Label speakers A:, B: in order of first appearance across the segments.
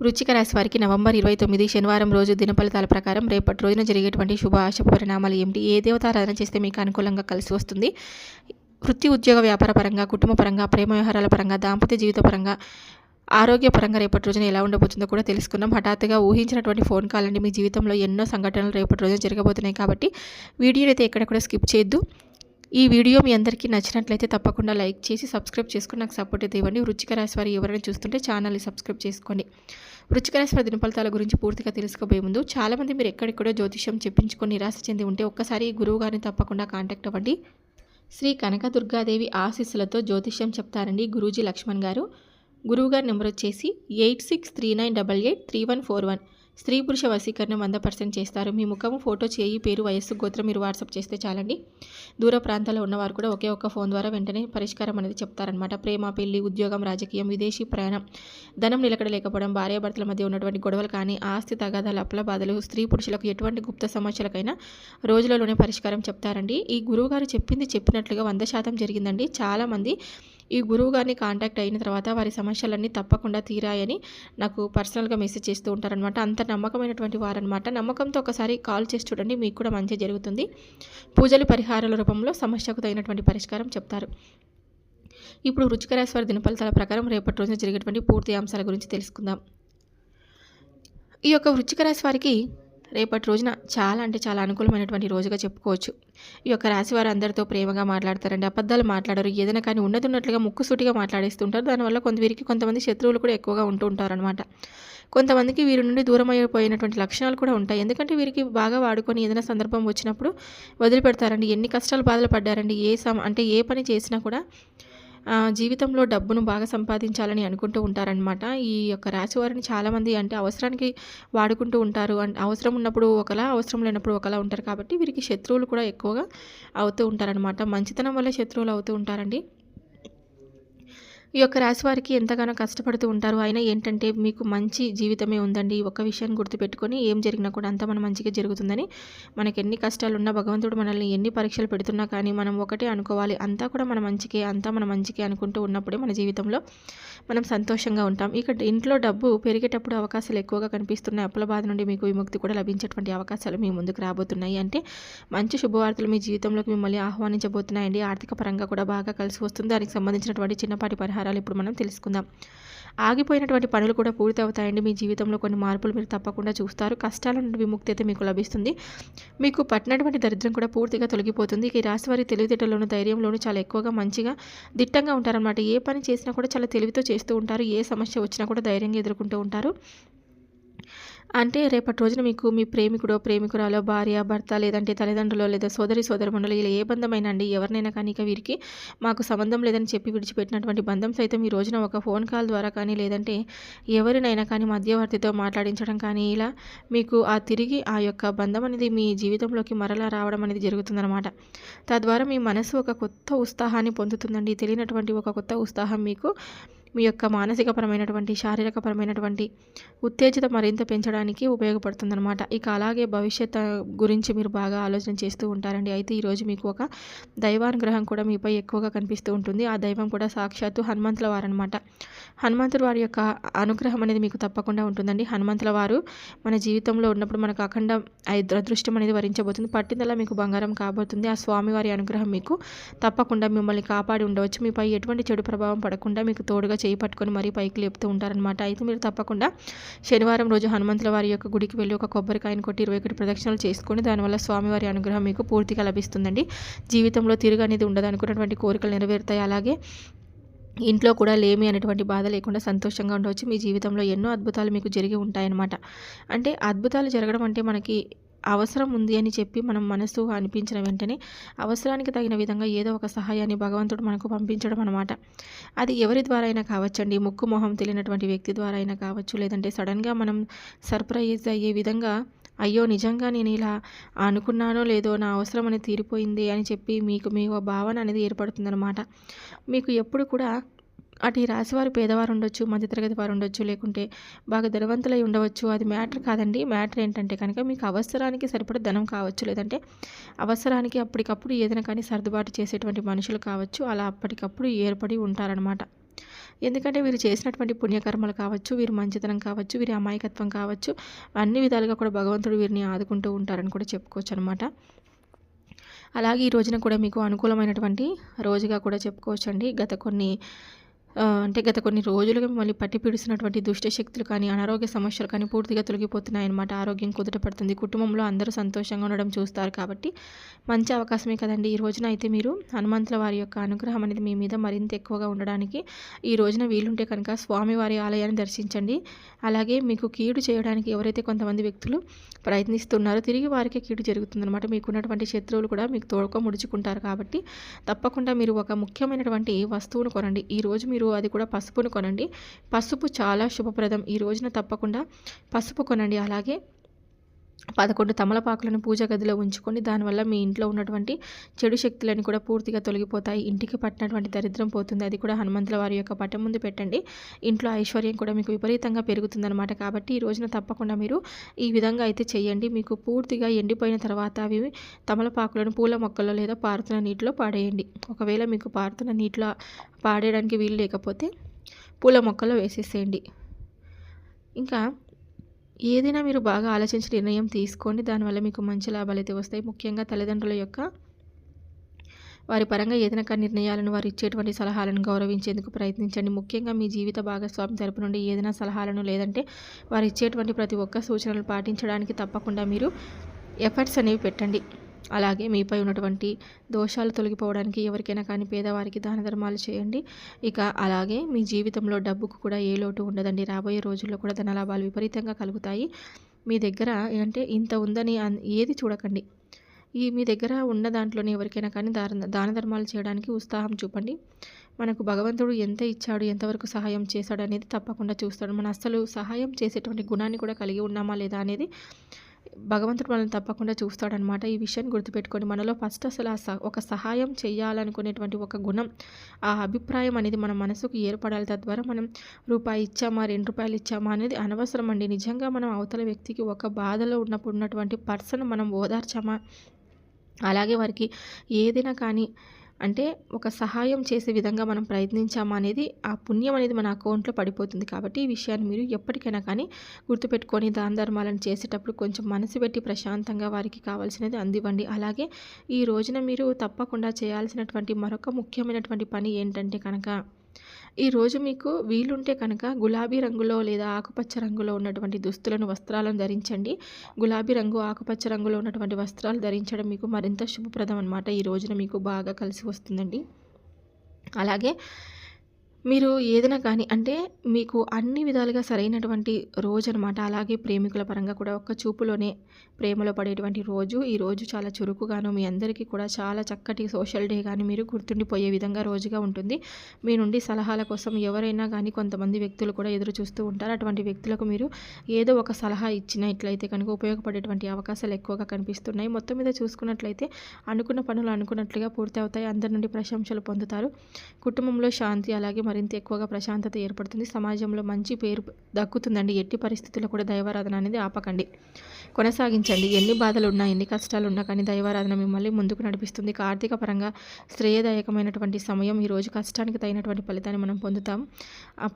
A: వృచ్చిక రాశి వారికి నవంబర్ ఇరవై తొమ్మిది శనివారం రోజు దినఫలితాల ప్రకారం రేపటి రోజున జరిగేటువంటి శుభ ఆశ పరిణామాలు ఏమిటి? ఏ దేవతారాధన చేస్తే మీకు అనుకూలంగా కలిసి వస్తుంది? వృత్తి ఉద్యోగ వ్యాపార పరంగా కుటుంబ పరంగా ప్రేమ వ్యవహారాల పరంగా దాంపత్య జీవిత పరంగా ఆరోగ్యపరంగా రేపటి రోజున ఎలా ఉండబోతుందో కూడా తెలుసుకున్నాం హఠాత్తుగా ఊహించినటువంటి ఫోన్ కాల్ అండి. మీ జీవితంలో ఎన్నో సంఘటనలు రేపటి రోజున జరగబోతున్నాయి కాబట్టి వీడియోని అయితే ఎక్కడ కూడా స్కిప్ చేయొద్దు. ఈ వీడియో మీ అందరికీ నచ్చినట్లయితే తప్పకుండా లైక్ చేసి సబ్స్క్రైబ్ చేసుకుని నాకు సపోర్ట్ అయితే ఇవ్వండి. వృచ్చిక రాశి వారు ఎవరైనా చూస్తుంటే ఛానల్ని సబ్స్క్రైబ్ చేసుకోండి. వృచ్చిక రాశి వారి దినఫలితాల గురించి పూర్తిగా తెలుసుకోబోయే ముందు చాలామంది మీరు ఎక్కడెక్కడో జ్యోతిష్యం చెప్పించుకొని నిరాశ చెంది ఉంటే ఒక్కసారి గురువు గారిని తప్పకుండా కాంటాక్ట్ అవ్వండి. శ్రీ కనకదుర్గాదేవి ఆశీస్సులతో జ్యోతిష్యం చెప్తారండి గురూజీ లక్ష్మణ్ గారు. గురువుగారి నెంబర్ వచ్చేసి eight six three nine double eight three one four one. స్త్రీ పురుష వశీకరణం వంద పర్సెంట్ చేస్తారు. మీ ముఖము ఫోటో చేయి పేరు వయస్సు గోత్రం మీరు వాట్సాప్ చేస్తే చాలండి. దూర ప్రాంతాల్లో ఉన్నవారు కూడా ఒకే ఒక్క ఫోన్ ద్వారా వెంటనే పరిష్కారం అనేది చెప్తారనమాట ప్రేమ పెళ్ళి ఉద్యోగం రాజకీయం విదేశీ ప్రయాణం ధనం నిలకడ లేకపోవడం భార్యాభర్తల మధ్య ఉన్నటువంటి గొడవలు కానీ ఆస్తి తగాదాలు అప్పుల బాధలు స్త్రీ పురుషులకు ఎటువంటి గుప్త సమస్యలకైనా రోజులలోనే పరిష్కారం చెప్తారండి. ఈ గురువుగారు చెప్పింది చెప్పినట్లుగా వంద శాతం జరిగిందండి. చాలామంది ఈ గురువు గారిని కాంటాక్ట్ అయిన తర్వాత వారి సమస్యలన్నీ తప్పకుండా తీరాయని నాకు పర్సనల్గా మెసేజ్ చేస్తూ ఉంటారనమాట అంత నమ్మకమైనటువంటి వారనమాట నమ్మకంతో ఒకసారి కాల్ చేసి చూడండి మీకు కూడా మంచి జరుగుతుంది. పూజలు పరిహారాల రూపంలో సమస్యకు తగినటువంటి పరిష్కారం చెప్తారు. ఇప్పుడు రుచికరేశ్వర దినఫలితాల ప్రకారం రేపటి రోజున జరిగేటువంటి పూర్తి అంశాల గురించి తెలుసుకుందాం. ఈ యొక్క వృచ్చిక రాశి వారికి రేపటి రోజున చాలా అంటే చాలా అనుకూలమైనటువంటి రోజుగా చెప్పుకోవచ్చు. ఈ యొక్క రాశి వారు అందరితో ప్రేమగా మాట్లాడతారండి. అబద్ధాలు మాట్లాడరు. ఏదైనా కానీ ఉన్నది ఉన్నట్లుగా ముక్కుసూటిగా మాట్లాడేస్తుంటారు. దానివల్ల కొంత వీరికి కొంతమంది శత్రువులు కూడా ఎక్కువగా ఉంటూ ఉంటారనమాట కొంతమందికి వీరి నుండి దూరం అయిపోయినటువంటి లక్షణాలు కూడా ఉంటాయి. ఎందుకంటే వీరికి బాగా వాడుకొని ఏదైనా సందర్భం వచ్చినప్పుడు వదిలిపెడతారండి. ఎన్ని కష్టాలు బాధలు పడ్డారండి. ఏ సమ అంటే ఏ పని చేసినా కూడా జీవితంలో డబ్బును బాగా సంపాదించాలని అనుకుంటూ ఉంటారనమాట ఈ యొక్క రాశి వారిని చాలామంది అంటే అవసరానికి వాడుకుంటూ ఉంటారు. అంటే అవసరం ఉన్నప్పుడు ఒకలా అవసరం లేనప్పుడు ఒకలా ఉంటారు కాబట్టి వీరికి శత్రువులు కూడా ఎక్కువగా అవుతూ ఉంటారనమాట మంచితనం వల్ల శత్రువులు అవుతూ ఉంటారండి. ఈ యొక్క రాశి వారికి ఎంతగానో కష్టపడుతూ ఉంటారు. అయినా ఏంటంటే మీకు మంచి జీవితమే ఉందండి. ఒక్క విషయాన్ని గుర్తుపెట్టుకొని ఏం జరిగినా కూడా అంతా మన మంచిగా జరుగుతుందని. మనకి ఎన్ని కష్టాలు ఉన్నా భగవంతుడు మనల్ని ఎన్ని పరీక్షలు పెడుతున్నా కానీ మనం ఒకటే అనుకోవాలి. అంతా కూడా మన మంచికే అంతా మన మంచికే అనుకుంటూ ఉన్నప్పుడే మన జీవితంలో మనం సంతోషంగా ఉంటాం. ఇక ఇంట్లో డబ్బు పెరిగేటప్పుడు అవకాశాలు ఎక్కువగా కనిపిస్తున్నాయి. అప్పుల బాధ నుండి మీకు విముక్తి కూడా లభించేటువంటి అవకాశాలు మీ ముందుకు రాబోతున్నాయి. అంటే మంచి శుభవార్తలు మీ జీవితంలోకి మిమ్మల్ని ఆహ్వానించబోతున్నాయండి. ఆర్థిక పరంగా కూడా బాగా కలిసి వస్తుంది. దానికి సంబంధించినటువంటి చిన్నపాటి పరిహారం పరిహారాలు ఇప్పుడు మనం తెలుసుకుందాం. ఆగిపోయినటువంటి పనులు కూడా పూర్తి అవుతాయండి మీ జీవితంలో కొన్ని మార్పులు మీరు తప్పకుండా చూస్తారు. కష్టాల నుండి విముక్తి అయితే మీకు లభిస్తుంది. మీకు పట్టినటువంటి దరిద్రం కూడా పూర్తిగా తొలగిపోతుంది. ఈ రాశి వారి తెలివితేటలోను ధైర్యంలోను చాలా ఎక్కువగా మంచిగా దిట్టంగా ఉంటారనమాట ఏ పని చేసినా కూడా చాలా తెలివితో చేస్తూ ఉంటారు. ఏ సమస్య వచ్చినా కూడా ధైర్యంగా ఎదుర్కొంటూ ఉంటారు. అంటే రేపటి రోజున మీకు మీ ప్రేమికుడో ప్రేమికురాలో భార్య భర్త లేదంటే తల్లిదండ్రులు లేదా సోదరి సోదరమండలి ఇలా ఏ బంధమైనా అండి ఎవరినైనా కానీ ఇక వీరికి మాకు సంబంధం లేదని చెప్పి విడిచిపెట్టినటువంటి బంధం సైతం ఈ రోజున ఒక ఫోన్ కాల్ ద్వారా కానీ లేదంటే ఎవరినైనా కానీ మధ్యవర్తితో మాట్లాడించడం కానీ ఇలా మీకు ఆ తిరిగి ఆ యొక్క బంధం అనేది మీ జీవితంలోకి మరలా రావడం అనేది జరుగుతుందన్నమాట. తద్వారా మీ మనసు ఒక కొత్త ఉత్సాహాన్ని పొందుతుందండి. తెలియనటువంటి ఒక కొత్త ఉత్సాహం మీకు మీ యొక్క మానసికపరమైనటువంటి శారీరకపరమైనటువంటి ఉత్తేజిత మరింత పెంచడానికి ఉపయోగపడుతుందన్నమాట. ఇక అలాగే భవిష్యత్ గురించి మీరు బాగా ఆలోచన చేస్తూ ఉంటారండి. అయితే ఈరోజు మీకు ఒక దైవానుగ్రహం కూడా మీపై ఎక్కువగా కనిపిస్తూ ఉంటుంది. ఆ దైవం కూడా సాక్షాత్తు హనుమంతుల వారనమాట హనుమంతుల వారి యొక్క అనుగ్రహం అనేది మీకు తప్పకుండా ఉంటుందండి. హనుమంతుల వారు మన జీవితంలో ఉన్నప్పుడు మనకు అఖండ అదృష్టం అనేది వరించబోతుంది. పట్టిందల్లా మీకు బంగారం కాబోతుంది. ఆ స్వామివారి అనుగ్రహం మీకు తప్పకుండా మిమ్మల్ని కాపాడి ఉండవచ్చు. మీపై ఎటువంటి చెడు ప్రభావం పడకుండా మీకు తోడుగా చేయి పట్టుకొని మరీ పైకి లేపుతూ ఉంటారనమాట అయితే మీరు తప్పకుండా శనివారం రోజు హనుమంతుల వారి యొక్క గుడికి వెళ్ళి ఒక కొబ్బరికాయను కొట్టి ఇరవై ఒకటి ప్రదక్షిణలు చేసుకొని దానివల్ల స్వామివారి అనుగ్రహం మీకు పూర్తిగా లభిస్తుందండి. జీవితంలో తిరుగు అనేది ఉండదు అనుకున్నటువంటి కోరికలు నెరవేరుతాయి. అలాగే ఇంట్లో కూడా లేమి అనేటువంటి బాధ లేకుండా సంతోషంగా ఉండవచ్చు. మీ జీవితంలో ఎన్నో అద్భుతాలు మీకు జరిగి ఉంటాయన్నమాట. అంటే అద్భుతాలు జరగడం అంటే మనకి అవసరం ఉంది అని చెప్పి మనం మనసు అనిపించిన వెంటనే అవసరానికి తగిన విధంగా ఏదో ఒక సహాయాన్ని భగవంతుడు మనకు పంపించడం అనమాట అది ఎవరి ద్వారా అయినా కావచ్చండి. ముక్కు మొహం తెలియనటువంటి వ్యక్తి ద్వారా అయినా కావచ్చు. లేదంటే సడన్గా మనం సర్ప్రైజ్ అయ్యే విధంగా అయ్యో నిజంగా నేను ఇలా అనుకున్నానో లేదో నా అవసరం అనేది తీరిపోయింది అని చెప్పి మీకు మీ భావన అనేది ఏర్పడుతుందన్నమాట. మీకు ఎప్పుడు కూడా అటు ఈ రాశివారు పేదవారు ఉండొచ్చు మధ్యతరగతి వారు ఉండొచ్చు లేకుంటే బాగా ధనవంతులై ఉండవచ్చు. అది మ్యాటర్ కాదండి. మ్యాటర్ ఏంటంటే కనుక మీకు అవసరానికి సరిపడే ధనం కావచ్చు. లేదంటే అవసరానికి అప్పటికప్పుడు ఏదైనా కానీ సర్దుబాటు చేసేటువంటి మనుషులు కావచ్చు. అలా అప్పటికప్పుడు ఏర్పడి ఉంటారనమాట ఎందుకంటే వీరు చేసినటువంటి పుణ్యకర్మలు కావచ్చు వీరు మంచితనం కావచ్చు వీరి అమాయకత్వం కావచ్చు అన్ని విధాలుగా కూడా భగవంతుడు వీరిని ఆదుకుంటూ ఉంటారని కూడా చెప్పుకోవచ్చు అనమాట అలాగే ఈ రోజున కూడా మీకు అనుకూలమైనటువంటి రోజుగా కూడా చెప్పుకోవచ్చండి. గత కొన్ని అంటే గత కొన్ని రోజులుగా మిమ్మల్ని పట్టి పిడుస్తున్నటువంటి దుష్ట శక్తులు కానీ అనారోగ్య సమస్యలు కానీ పూర్తిగా తొలగిపోతున్నాయి అనమాట ఆరోగ్యం కుదుటపడుతుంది కుటుంబంలో అందరూ సంతోషంగా ఉండడం చూస్తారు కాబట్టి మంచి అవకాశమే కదండి. ఈ రోజున అయితే మీరు హనుమంతుల వారి యొక్క అనుగ్రహం అనేది మీ మీద మరింత ఎక్కువగా ఉండడానికి ఈ రోజున వీలుంటే కనుక స్వామివారి ఆలయాన్ని దర్శించండి. అలాగే మీకు కీడు చేయడానికి ఎవరైతే కొంతమంది వ్యక్తులు ప్రయత్నిస్తున్నారో తిరిగి వారికే కీడు జరుగుతుందనమాట మీకున్నటువంటి శత్రువులు కూడా మీకు తోడుకో ముడుచుకుంటారు కాబట్టి తప్పకుండా మీరు ఒక ముఖ్యమైనటువంటి వస్తువును కొనండి. ఈరోజు మీరు మీరు అది కూడా పసుపును కొనండి. పసుపు చాలా శుభప్రదం. ఈ రోజున తప్పకుండా పసుపు కొనండి. అలాగే పదకొండు తమలపాకులను పూజ గదిలో ఉంచుకొని దానివల్ల మీ ఇంట్లో ఉన్నటువంటి చెడు శక్తులని కూడా పూర్తిగా తొలగిపోతాయి. ఇంటికి పట్టినటువంటి దరిద్రం పోతుంది. అది కూడా హనుమంతుల వారి యొక్క పట్టం ముందు పెట్టండి. ఇంట్లో ఐశ్వర్యం కూడా మీకు విపరీతంగా పెరుగుతుందన్నమాట. కాబట్టి ఈ రోజున తప్పకుండా మీరు ఈ విధంగా అయితే చేయండి. మీకు పూర్తిగా ఎండిపోయిన తర్వాత అవి తమలపాకులను పూల మొక్కల్లో లేదా పారుతున్న నీటిలో పాడేయండి. ఒకవేళ మీకు పారుతున్న నీటిలో పాడేయడానికి వీలు లేకపోతే పూల మొక్కలో వేసేసేయండి. ఇంకా ఏదైనా మీరు బాగా ఆలోచించి నిర్ణయం తీసుకోండి. దానివల్ల మీకు మంచి లాభాలు అయితే వస్తాయి. ముఖ్యంగా తల్లిదండ్రుల యొక్క వారి పరంగా ఏదైనా నిర్ణయాలను వారు ఇచ్చేటువంటి సలహాలను గౌరవించేందుకు ప్రయత్నించండి. ముఖ్యంగా మీ జీవిత భాగస్వామి తరపు నుండి ఏదైనా సలహాలను లేదంటే వారు ఇచ్చేటువంటి ప్రతి ఒక్క సూచనలు పాటించడానికి తప్పకుండా మీరు ఎఫర్ట్స్ అనేవి పెట్టండి. అలాగే మీపై ఉన్నటువంటి దోషాలు తొలగిపోవడానికి ఎవరికైనా కానీ పేదవారికి దాన ధర్మాలు చేయండి. ఇక అలాగే మీ జీవితంలో డబ్బుకు కూడా ఏ లోటు ఉండదండి. రాబోయే రోజుల్లో కూడా ధనలాభాలు విపరీతంగా కలుగుతాయి. మీ దగ్గర అంటే ఇంత ఉందని ఏది చూడకండి. ఈ మీ దగ్గర ఉన్న దాంట్లోనే ఎవరికైనా కానీ దాన దాన ధర్మాలు చేయడానికి ఉత్సాహం చూపండి. మనకు భగవంతుడు ఎంత ఇచ్చాడు ఎంతవరకు సహాయం చేశాడు అనేది తప్పకుండా చూస్తాడు. మన అసలు సహాయం చేసేటువంటి గుణాన్ని కూడా కలిగి ఉన్నామా లేదా అనేది భగవంతుడు మనల్ని తప్పకుండా చూస్తాడనమాట. ఈ విషయాన్ని గుర్తుపెట్టుకొని మనలో ఫస్ట్ అసలు ఆ ఒక సహాయం చేయాలనుకునేటువంటి ఒక గుణం ఆ అభిప్రాయం అనేది మన మనసుకు ఏర్పడాలి. తద్వారా మనం రూపాయి ఇచ్చామా రెండు రూపాయలు ఇచ్చామా అనేది అనవసరం అండి. నిజంగా మనం అవతల వ్యక్తికి ఒక బాధలో ఉన్నప్పుడు ఉన్నటువంటి పర్సన్ మనం ఓదార్చామా? అలాగే వారికి ఏదైనా కానీ అంటే ఒక సహాయం చేసే విధంగా మనం ప్రయత్నించామా అనేది ఆ పుణ్యం అనేది మన అకౌంట్లో పడిపోతుంది కాబట్టి ఈ విషయాన్ని మీరు ఎప్పటికైనా కానీ గుర్తుపెట్టుకొని దాన ధర్మాలను చేసేటప్పుడు కొంచెం మనసు పెట్టి ప్రశాంతంగా వారికి కావాల్సినది అందివ్వండి. అలాగే ఈ రోజున మీరు తప్పకుండా చేయాల్సినటువంటి మరొక ముఖ్యమైనటువంటి పని ఏంటంటే కనుక ఈరోజు మీకు వీలుంటే కనుక గులాబీ రంగులో లేదా ఆకుపచ్చ రంగులో ఉన్నటువంటి దుస్తులను వస్త్రాలను ధరించండి. గులాబీ రంగు ఆకుపచ్చ రంగులో ఉన్నటువంటి వస్త్రాలు ధరించడం మీకు మరింత శుభప్రదం అనమాట ఈ రోజున మీకు బాగా కలిసి వస్తుందండి. అలాగే మీరు ఏదైనా కానీ అంటే మీకు అన్ని విధాలుగా సరైనటువంటి రోజు అనమాట అలాగే ప్రేమికుల పరంగా కూడా ఒక్క చూపులోనే ప్రేమలో పడేటువంటి రోజు. ఈ రోజు చాలా చురుకుగాను మీ అందరికీ కూడా చాలా చక్కటి సోషల్ డే కానీ మీరు గుర్తుండిపోయే విధంగా రోజుగా ఉంటుంది. మీ నుండి సలహాల కోసం ఎవరైనా కానీ కొంతమంది వ్యక్తులు కూడా ఎదురు చూస్తూ ఉంటారు. అటువంటి వ్యక్తులకు మీరు ఏదో ఒక సలహా ఇచ్చినట్లయితే కనుక ఉపయోగపడేటువంటి అవకాశాలు ఎక్కువగా కనిపిస్తున్నాయి. మొత్తం మీద చూసుకున్నట్లయితే అనుకున్న పనులు అనుకున్నట్లుగా పూర్తి అవుతాయి అందరి నుండి ప్రశంసలు పొందుతారు. కుటుంబంలో శాంతి అలాగే మరింత ఎక్కువగా ప్రశాంతత ఏర్పడుతుంది. సమాజంలో మంచి పేరు దక్కుతుందండి. ఎట్టి పరిస్థితుల్లో కూడా దైవారాధన అనేది ఆపకండి. కొనసాగించండి. ఎన్ని బాధలు ఉన్నా ఎన్ని కష్టాలు ఉన్నా కానీ దైవారాధన మిమ్మల్ని ముందుకు నడిపిస్తుంది. ఆర్థిక పరంగా శ్రేయదాయకమైనటువంటి సమయం ఈరోజు కష్టానికి తగినటువంటి ఫలితాన్ని మనం పొందుతాం.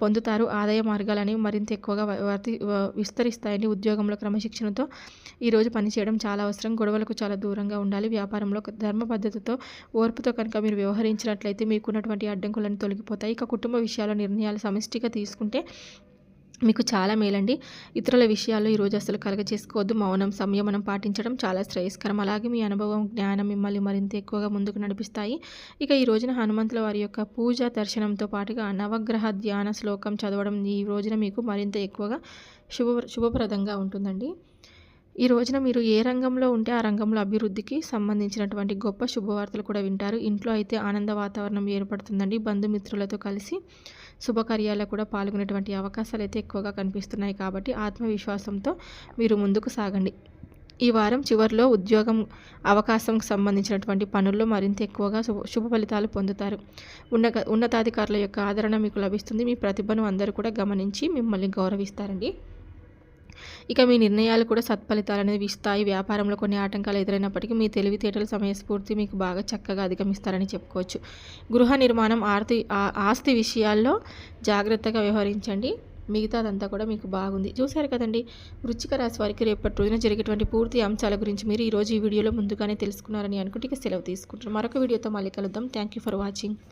A: పొందుతారు. ఆదాయ మార్గాలని మరింత ఎక్కువగా వర్తి విస్తరిస్తాయండి. ఉద్యోగంలో క్రమశిక్షణతో ఈరోజు పనిచేయడం చాలా అవసరం. గొడవలకు చాలా దూరంగా ఉండాలి. వ్యాపారంలో ధర్మ పద్ధతితో ఓర్పుతో కనుక మీరు వ్యవహరించినట్లయితే మీకున్నటువంటి అడ్డంకులను తొలగిపోతాయి. ఇక కుటుంబ కుటుంబ విషయాల నిర్ణయాలు సమిష్టిగా తీసుకుంటే మీకు చాలా మేలండి. ఇతరుల విషయాల్లో ఈరోజు అసలు కలగ చేసుకోవద్దు మౌనం సంయమనం పాటించడం చాలా శ్రేయస్కరం. అలాగే మీ అనుభవం జ్ఞానం మిమ్మల్ని మరింత ఎక్కువగా ముందుకు నడిపిస్తాయి. ఇక ఈ రోజున హనుమంతుల వారి యొక్క పూజ దర్శనంతో పాటుగా నవగ్రహ ధ్యాన శ్లోకం చదవడం ఈ రోజున మీకు మరింత ఎక్కువగా శుభ శుభప్రదంగా ఉంటుందండి. ఈ రోజున మీరు ఏ రంగంలో ఉంటే ఆ రంగంలో అభివృద్ధికి సంబంధించినటువంటి గొప్ప శుభవార్తలు కూడా వింటారు. ఇంట్లో అయితే ఆనంద వాతావరణం ఏర్పడుతుందండి. బంధుమిత్రులతో కలిసి శుభకార్యాల్లో కూడా పాల్గొనేటువంటి అవకాశాలు అయితే ఎక్కువగా కనిపిస్తున్నాయి కాబట్టి ఆత్మవిశ్వాసంతో మీరు ముందుకు సాగండి. ఈ వారం చివరిలో ఉద్యోగం అవకాశం సంబంధించినటువంటి పనుల్లో మరింత ఎక్కువగా శుభ ఫలితాలు పొందుతారు. ఉన్న ఉన్నతాధికారుల యొక్క ఆదరణ మీకు లభిస్తుంది. మీ ప్రతిభను అందరూ కూడా గమనించి మిమ్మల్ని గౌరవిస్తారండి. ఇక మీ నిర్ణయాలు కూడా సత్ఫలితాలు అనేది ఇస్తాయి. వ్యాపారంలో కొన్ని ఆటంకాలు ఎదురైనప్పటికీ మీ తెలివితేటలు సమయస్ఫూర్తి మీకు బాగా చక్కగా అధిగమిస్తారని చెప్పుకోవచ్చు. గృహ నిర్మాణం ఆర్తి ఆస్తి విషయాల్లో జాగ్రత్తగా వ్యవహరించండి. మిగతాదంతా కూడా మీకు బాగుంది. చూశారు కదండి? వృచ్చిక రాశి వారికి రేపటి రోజున జరిగేటువంటి పూర్తి అంశాల గురించి మీరు ఈరోజు ఈ వీడియోలో ముందుగానే తెలుసుకున్నారని అనుకుంటే ఇక సెలవు తీసుకుంటారు మరొక వీడియోతో మళ్ళీ కలుద్దాం. Thank you for watching